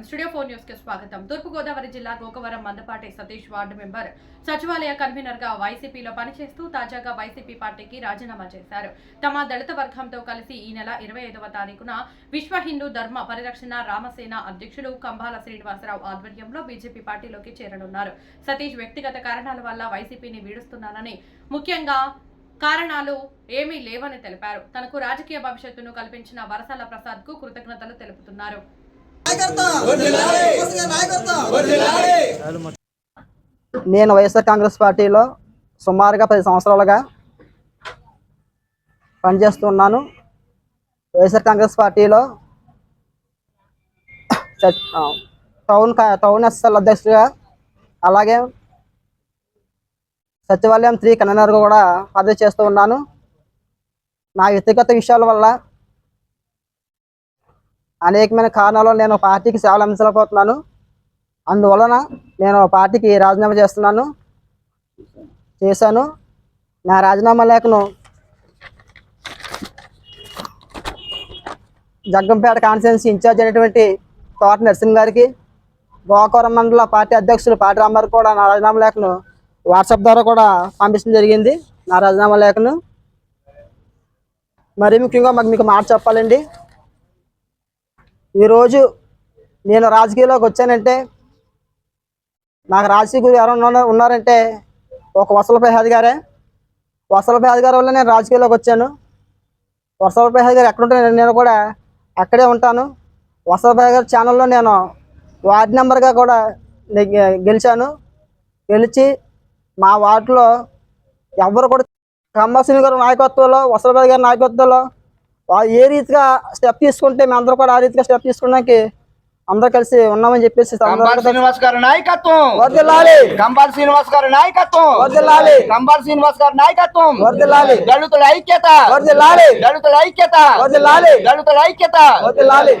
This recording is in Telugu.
నమస్కారం స్టూడియో ఫోర్ న్యూస్కి స్వాగతం. తూర్పుగోదావరి జిల్లా గోకవరం మందపాటి సతీష్ వార్డు మెంబర్ సచివాలయ కన్వీనర్గా వైసీపీలో పనిచేస్తూ తాజాగా వైసీపీ పార్టీకి రాజీనామా చేశారు. తమ దళిత వర్గంతో కలిసి ఈ నెల ఇరవై ఐదవ తారీఖున విశ్వ హిందూ ధర్మ పరిరక్షణ రామసేన అధ్యక్షులు కంభాల శ్రీనివాసరావు ఆధ్వర్యంలో బీజేపీ పార్టీలోకి చేరనున్నారు. సతీష్ వ్యక్తిగత కారణాల వల్ల వైసీపీని వీడుస్తున్నానని ముఖ్యంగా కారణాలు ఏమీ లేవని తెలిపారు. తనకు రాజకీయ భవిష్యత్తును కల్పించిన వరసాల ప్రసాద్కు కృతజ్ఞతలు తెలుపుతున్నారు. నేను వైఎస్ఆర్ కాంగ్రెస్ పార్టీలో సుమారుగా పది సంవత్సరాలుగా పనిచేస్తున్నాను. వైఎస్ఆర్ కాంగ్రెస్ పార్టీలో టౌన్ కా- టౌన్ ఎస్ఎల్ అధ్యక్షుడిగా అలాగే సచివాలయం త్రీ కన్వీనర్గా కూడా పదవి చేస్తూ ఉన్నాను. నా వ్యక్తిగత విషయాల వల్ల అనేకమైన కారణాలు నేను పార్టీకి సేవలు అందించలేకపోతున్నాను. అందువలన నేను పార్టీకి రాజీనామా చేస్తున్నాను. చేశాను. నా రాజీనామా లేఖను జగ్గంపేట కాన్స్టిట్యున్సీ ఇన్ఛార్జ్ అయినటువంటి తోట నరసింహ గారికి గోకవరం మండల పార్టీ అధ్యక్షులు పాటి రామారు కూడా నా రాజీనామా లేఖను వాట్సాప్ ద్వారా కూడా పంపించడం జరిగింది. నా రాజీనామా లేఖను. మరీ ముఖ్యంగా మాకు మీకు మాట చెప్పాలండి. ఈరోజు నేను రాజకీయాల్లోకి వచ్చానంటే నాకు రాజకీయ గురు ఎవరు ఉన్నారంటే ఒక వసల ప్రసాద్ గారే. వసల ప్రసాద్ గారి వల్ల నేను రాజకీయాల్లోకి వచ్చాను. వసల ప్రసాద్ గారు ఎక్కడ ఉంటే నేను- కూడా అక్కడే ఉంటాను. వసల ప్రసాద్ గారి ఛానల్లో నేను వార్డ్ నెంబర్గా కూడా గెలిచాను. గెలిచి మా వార్డులో ఎవరు కూడా కంబాసిని గారి నాయకత్వంలో వసల ప్రసాద్ గారి నాయకత్వంలో వాళ్ళు ఏ రీతిగా స్టెప్ తీసుకుంటే మేము అందరూ కూడా ఆ రీతిగా స్టెప్ తీసుకోవడానికి అందరూ కలిసి ఉన్నామని చెప్పేసి కంబార్ శ్రీనివాస్ గారి నాయకత్వం. వర్దిల్లాలి. కంబార్ శ్రీనివాస్ గారి నాయకత్వం. వర్దిల్లాలి. కంబార్ శ్రీనివాస్ గారి నాయకత్వం. వర్దిల్లాలి. దళితుల ఐక్యత. వర్దిల్లాలి. దళితుల ఐక్యత. వర్దిల్లాలి. దళితుల ఐక్యత. వర్దిల్లాలి.